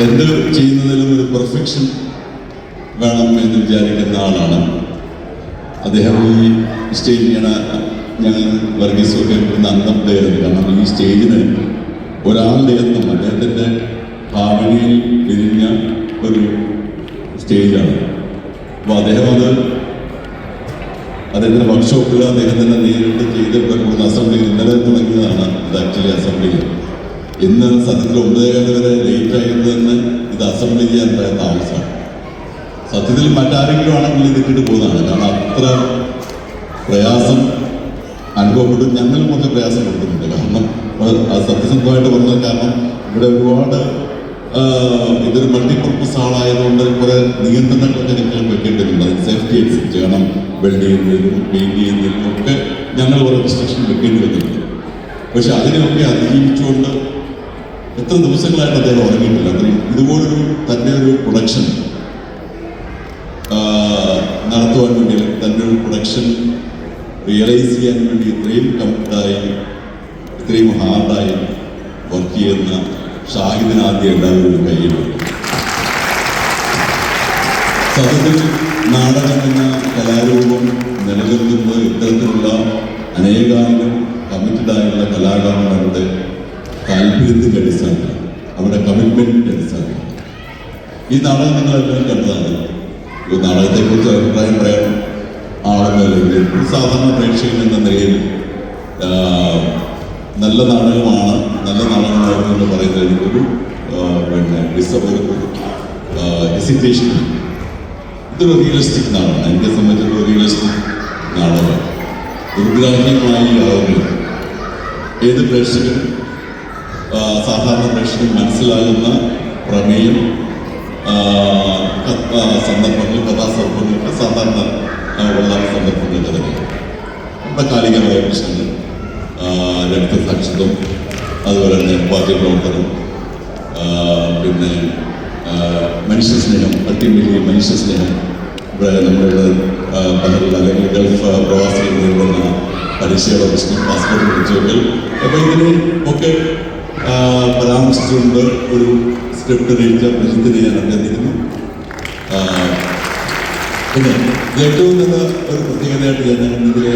എന്ത് ചെയ്യുന്നതിലും ഒരു പെർഫെക്ഷൻ വേണം എന്ന് വിചാരിക്കുന്ന ആളാണ്. അദ്ദേഹം ഈ സ്റ്റേജ് ചെയ്യണ ഞങ്ങൾ വർഗീസൊക്കെ ഇന്ന് അന്തം കാരണം ഈ സ്റ്റേജിന് ഒരാളുടെ എന്നും അദ്ദേഹത്തിന്റെ ഭാവനയിൽ വിരിഞ്ഞ ഒരു സ്റ്റേജാണ് അപ്പോൾ അദ്ദേഹം അത് അദ്ദേഹത്തിന്റെ വർക്ക്ഷോപ്പിൽ അദ്ദേഹം തന്നെ നേരിട്ട് ചെയ്ത് ഇവിടെ അസംബ്ലി ഇന്നലെ തുടങ്ങിയതാണ് ഇത് ആക്ച്വലി അസംബ്ലി ഇന്ന് സത്യത്തിൽ ഒമ്പതേകാൽ വരെ ലേറ്റ് ആയത് തന്നെ ഇത് അസംബ്ലി ചെയ്യാൻ താമസമാണ് സത്യത്തിൽ മറ്റാരെങ്കിലും ആണെങ്കിൽ ഇത് ഇട്ടിട്ട് പോകുന്നതാണ്. കാരണം അത്ര പ്രയാസം അനുഭവപ്പെട്ടു. ഞങ്ങളും കുറച്ച് പ്രയാസം കൊടുക്കുന്നുണ്ട് കാരണം സത്യസന്ധമായിട്ട് പറഞ്ഞത് കാരണം ഇവിടെ ഒരുപാട് ഇതൊരു മൾട്ടിപർപ്പസ് ആളായതുകൊണ്ട് കുറെ നിയന്ത്രണങ്ങളൊക്കെ ഞങ്ങൾ സേഫ്റ്റി അനുസരിച്ച് കാരണം വെൽഡ് ചെയ്യുന്നതിനും പെയിന്റ് ചെയ്യുന്നതിനും ഒക്കെ ഞങ്ങൾ ഓരോ റെസ്ട്രിക്ഷൻ വെക്കേണ്ടി വന്നിട്ടുണ്ട് പക്ഷെ അതിനെയൊക്കെ അതിജീവിച്ചുകൊണ്ട് എത്ര ദിവസങ്ങളായിട്ട് അദ്ദേഹം ഉറങ്ങിയിട്ടില്ല. അത്രയും ഇതുപോലൊരു തന്റെ ഒരു പ്രൊഡക്ഷൻ നടത്തുവാൻ വേണ്ടി തന്റെ ഒരു പ്രൊഡക്ഷൻ റിയലൈസ് ചെയ്യാൻ വേണ്ടി ഇത്രയും കംഫർട്ടായി ഇത്രയും ഹാർഡായി വർക്ക് ചെയ്യുന്ന ഷാഹിദിന് ആദ്യം എല്ലാവരും കയ്യിലുണ്ട്. സത്യത്തിൽ നാടകം എന്ന കലാരൂപം നിലനിൽക്കുന്നത് ഇത്തരത്തിലുള്ള അനേകായിരം കമ്മിറ്റഡായുള്ള കലാകാരന്മാരുടെ താല്പര്യത്തിന്റെ അടിസ്ഥാനത്തിൽ അവരുടെ കമ്മിറ്റ്മെന്റിന്റെ അടിസ്ഥാനത്തിൽ ഈ നാടകം നിങ്ങളെല്ലാം കണ്ടതാണ്. ഈ നാടകത്തെക്കുറിച്ച് അഭിപ്രായം പറയാൻ ആളുകളില്ലെങ്കിൽ ഒരു സാധാരണ പ്രേക്ഷകൻ എന്ന നിലയിൽ നല്ല നാടകമാണ് നല്ല നാടകമായിരുന്നു എന്ന് പറയുന്നത് എനിക്കൊരു ആ, പിന്നെ ഡിസ ഒരു ഹെസിറ്റേഷൻ ഇതൊരു റിയലിസ്റ്റിക് നാടകമാണ് എന്നെ സംബന്ധിച്ചുള്ള റിയലിസ്റ്റിക് നാടകമാണ് ദുർഗ്രാഹ്യമായി യാതൊരു ഏത് പ്രേക്ഷകനും സാധാരണ പ്രേക്ഷകൻ മനസ്സിലാകുന്ന പ്രമേയം സന്ദർഭങ്ങൾ കഥാസന്ദർഭങ്ങൾക്ക് സാധാരണ ഉള്ള സന്ദർഭങ്ങൾക്ക് തന്നെ നമ്മുടെ കാലികമായ പ്രശ്നങ്ങൾ രക്തസാക്ഷിത്വം അതുപോലെ തന്നെ പാർട്ടി പ്രവർത്തനം പിന്നെ ആ, അത്യം വലിയ മനുഷ്യസ്നേഹം മനുഷ്യ സ്നേഹം. ഇവിടെ നമ്മളുടെ ആ, പലരുടെ അല്ലെങ്കിൽ ഗൾഫ് പ്രവാസികൾ നേരിടുന്ന പരീക്ഷയുടെ പ്രശ്നം പാസ്പോർട്ട് വിളിച്ചുവെക്കൽ അപ്പോൾ ഇതിനെ ഒക്കെ പരാമർശിച്ചുകൊണ്ട് ഒരു സ്ക്രിപ്റ്റ് രചിച്ച പ്രജിത്തിനെ ഞാൻ അഭ്യർത്ഥിക്കുന്നു പിന്നെ ഏറ്റവും നല്ല ഒരു പ്രത്യേകതയായിട്ട് ഞാൻ ഇതിലെ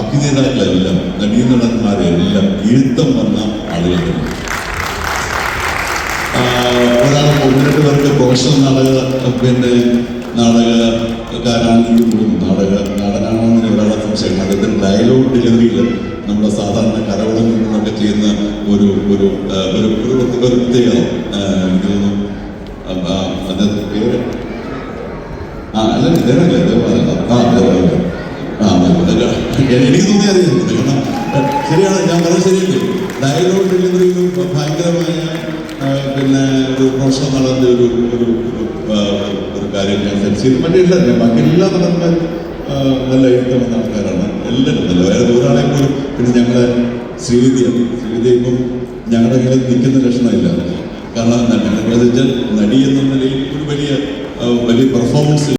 അഭിനേതാക്കളെല്ലാം നടീനടന്മാരെല്ലാം എഴുത്തം വന്ന ആളുകളാണ്. പ്രൊഫഷണൽ നാടക പിന്നെ നാടകക്കാരാണെങ്കിൽ പോലും നാടക നാടനാണെന്ന് ഒരാളെ സംശയം അദ്ദേഹത്തിന്റെ ഡയലോഗ് ഡെലിവറിയിൽ നമ്മുടെ സാധാരണ കരകളിൽ നിന്നൊക്കെ ചെയ്യുന്ന ഒരു ഒരു ഒരു ഒരു എനിക്ക് ഡയലോഗ് ഡെലിവറിയിലും ഭയങ്കരമായ പിന്നെ ഒരു പ്രൊഫഷണൽ നടന്ന ഒരു ഒരു ഒരു, കാര്യം ഞാൻ സെൻസ് ചെയ്തു മറ്റേ ഞാൻ ബാക്കി എല്ലാ നടന്മാരും നല്ല നല്ല വന്ന ആൾക്കാരാണ്. എല്ലാവരും നല്ല വേറെ ഒരാളെ പോലും. പിന്നെ ഞങ്ങളെ ശ്രീവിദ്യയാണ് ശ്രീവിദ്യ ഇപ്പം ഞങ്ങളുടെ കയ്യിൽ നിൽക്കുന്ന ലക്ഷണമില്ല കാരണം ഞങ്ങളുടെ നടി എന്ന നിലയിൽ ഒരു വലിയ വലിയ പെർഫോമൻസ്